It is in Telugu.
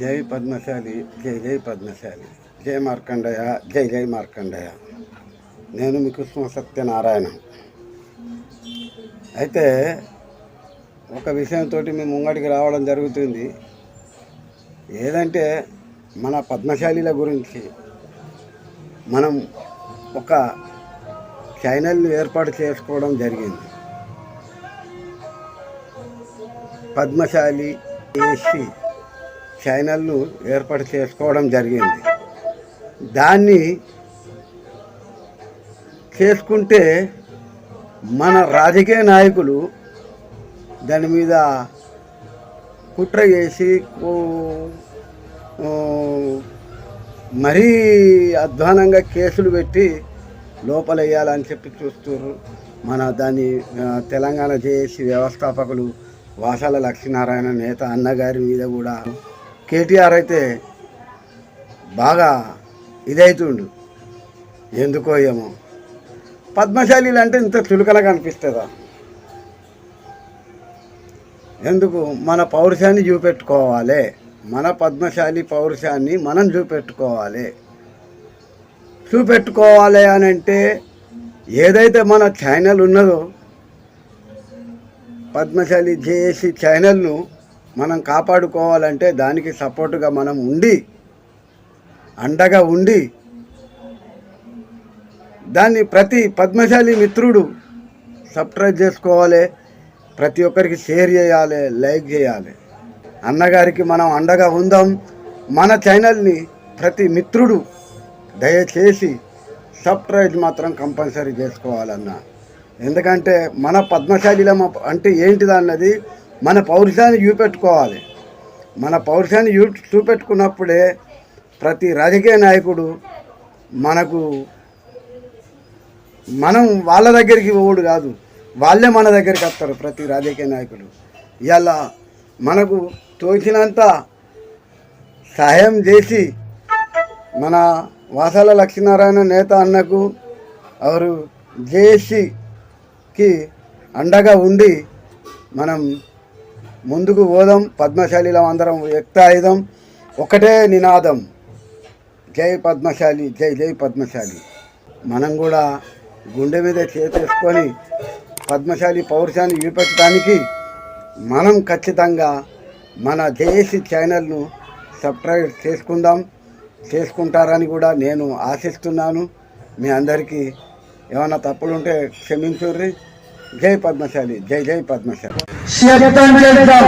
జై పద్మశాలి జై జై పద్మశాలి. జై మార్కండయ జై జై మార్కండయ. నేను మీ కృష్ణ సత్యనారాయణ. అయితే ఒక విషయంతో మీ ముంగడికి రావడం జరుగుతుంది. ఏదంటే మన పద్మశాలిల గురించి. మనం ఒక ఛానల్ని ఏర్పాటు చేసుకోవడం జరిగింది. పద్మశాలి ఏసీ ఛానళ్ళు ఏర్పాటు చేసుకోవడం జరిగింది. దాన్ని చేసుకుంటే మన రాజకీయ నాయకులు దాని మీద కుట్ర చేసి మరీ అధ్వానంగా కేసులు పెట్టి లోపల వేయాలని చెప్పి చూస్తున్నారు మన దాన్ని తెలంగాణ జేఏసీ వ్యవస్థాపకులు వాసాల లక్ష్మీనారాయణ నేత అన్నగారి మీద కూడా కేటీఆర్ అయితే బాగా ఇదైతుండు. ఎందుకో ఏమో. పద్మశాలీలు అంటే ఇంత చులకనగా అనిపిస్తుందా? ఎందుకు? మన పౌరుషాన్ని చూపెట్టుకోవాలి. మన పద్మశాలి పౌరుషాన్ని మనం చూపెట్టుకోవాలి. చూపెట్టుకోవాలి అని అంటే ఏదైతే మన ఛానల్ ఉన్నదో పద్మశాలి జేఏసీ ఛానల్ను మనం కాపాడుకోవాలంటే దానికి సపోర్టుగా మనం ఉండి అండగా ఉండి దాన్ని ప్రతి పద్మశాలి మిత్రుడు సబ్స్క్రైబ్ చేసుకోవాలి ప్రతి ఒక్కరికి షేర్ చేయాలి లైక్ చేయాలి. అన్నగారికి మనం అండగా ఉందాం. మన ఛానల్ని ప్రతి మిత్రుడు దయచేసి సబ్స్క్రైబ్ మాత్రం కంపల్సరీ చేసుకోవాలన్న. ఎందుకంటే మన పద్మశాలిల అంటే ఏంటిదన్నది? మన పౌరుషాన్ని చూపెట్టుకోవాలి. మన పౌరుషాన్ని చూ చూపెట్టుకున్నప్పుడే ప్రతి రాజకీయ నాయకుడు మనకు మనం వాళ్ళ దగ్గరికి పోవుడు కాదు వాళ్ళే మన దగ్గరికి వస్తారు ప్రతి రాజకీయ నాయకుడు. ఇలా మనకు తోచినంత సహాయం చేసి మన వాసాల లక్ష్మీనారాయణ నేత అన్నకు అవరు జేఏసీకి అండగా ఉండి మనం ముందుకు పోదాం పద్మశాలిలో అందరం ఎక్తాయుధం ఒకటే నినాదం. జై పద్మశాలి జై జై పద్మశాలి. మనం కూడా గుండె మీద చేతేసుకొని పద్మశాలి పౌరుషాన్ని చూపెట్టడానికి మనం ఖచ్చితంగా మన జేఏసీ ఛానల్ను సబ్స్క్రైబ్ చేసుకుందాం చేసుకుంటారని కూడా నేను ఆశిస్తున్నాను. మీ అందరికీ ఏమైనా తప్పులుంటే క్షమించుర్రి జై పద్మశాలి జై జై పద్మశాలి శబ్దం చేద్దాం